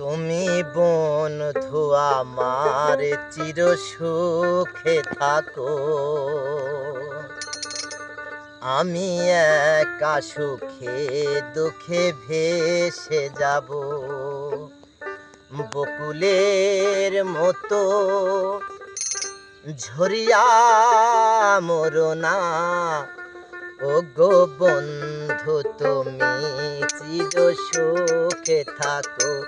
তুমি বোন বন্ধু আমার চির সুখে থাকো। আমি একা সুখে দুঃখে ভেসে যাব। বকুলের মতো ঝরিয়া মরনা ও গো বন্ধু তুমি চির সুখে থাকো।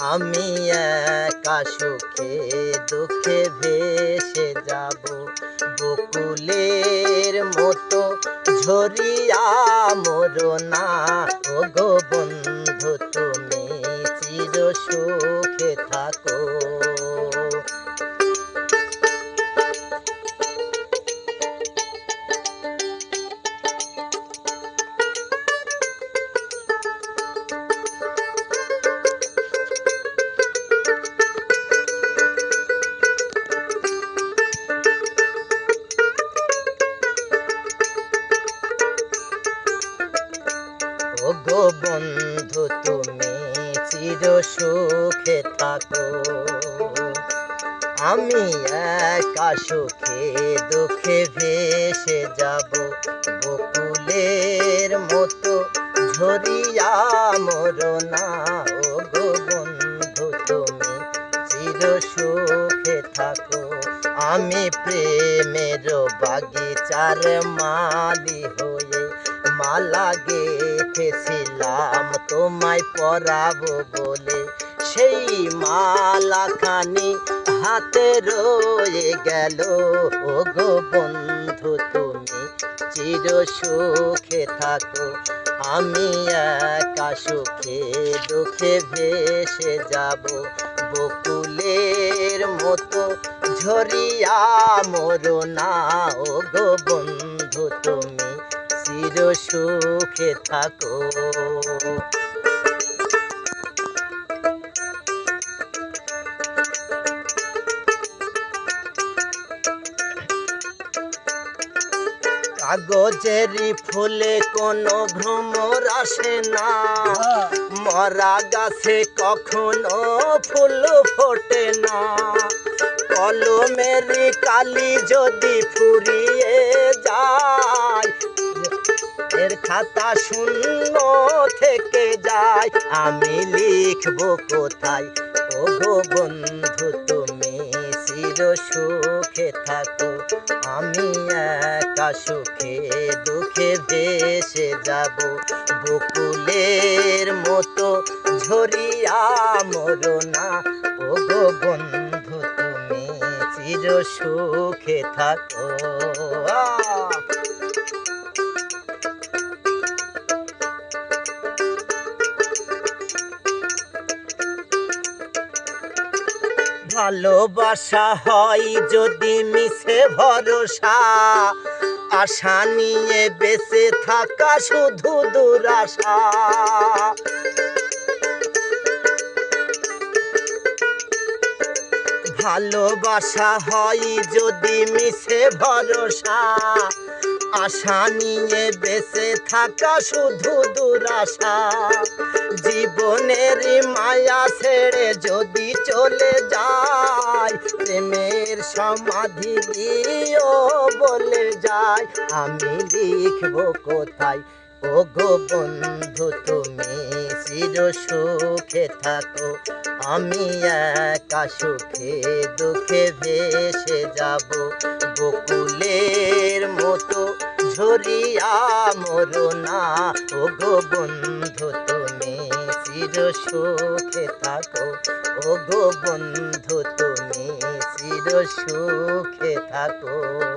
আমি একা সুখে, দুঃখে ভেসে যাব। বকুলের মতো ঝরিয়া মরনা ও গো বন্ধু তুমি চির সুখে থাকো। চির সুখে থাকো। আমি একা সুখে দুঃখে ভেসে যাব। বকুলের মতো ঝরিয়া মরনা ও গো বন্ধু তুমি, চির সুখে থাকো। আমি প্রেমের বাগিচার মালি হয়ে মালা গেথেছিলাম তোমায় পরাবো বলে। সেই মালা খানি হাতে রয়ে গেল। ও গো বন্ধু, তুমি চির সুখে থাকো। আমি একা সুখে, দুঃখে ভেসে যাব। বকুলের মতো ঝরিয়া মরনা ও গো বন্ধু, তুমি চির সুখে থাকো। কাগজের ফুলে কোনো ভ্রমর আসে না। মরা গাছে কখনো ফুল ফোটে না। কলমের কালি যদি ফুরিয়ে যায় এর খাতা শূন্য থেকে যায়। আমি লিখব কোথায়? ও গো বন্ধু, তুমি চির সুখে থাকো। আমি একা সুখে, দুঃখে ভেসে যাব। বকুলের মতো ঝরিয়া মরনা ও গো বন্ধু, তুমি চির সুখে থাকো। ভালোবাসা হয় যদি মিশে ভরসা। আশা নিয়ে বেঁচে থাকা শুধু দুরাশা। ভালোবাসা হয় যদি মিশে ভরসা। আশা নিয়ে বেঁচে থাকা শুধু দুরাশা। জীবনের মায়া ছেড়ে যদি চলে যায়, প্রেমের সমাধি দিও বলে যায়। আমি লিখব কোথায়? ও গো বন্ধু সুখে থাকো, আমি একা সুখে দুঃখে ভেসে যাব। বকুলের মতো ঝরিয়া মরনা ও গো বন্ধু, তুমি চির সুখে থাকো। ও গো বন্ধু, তুমি চির সুখে থাকো।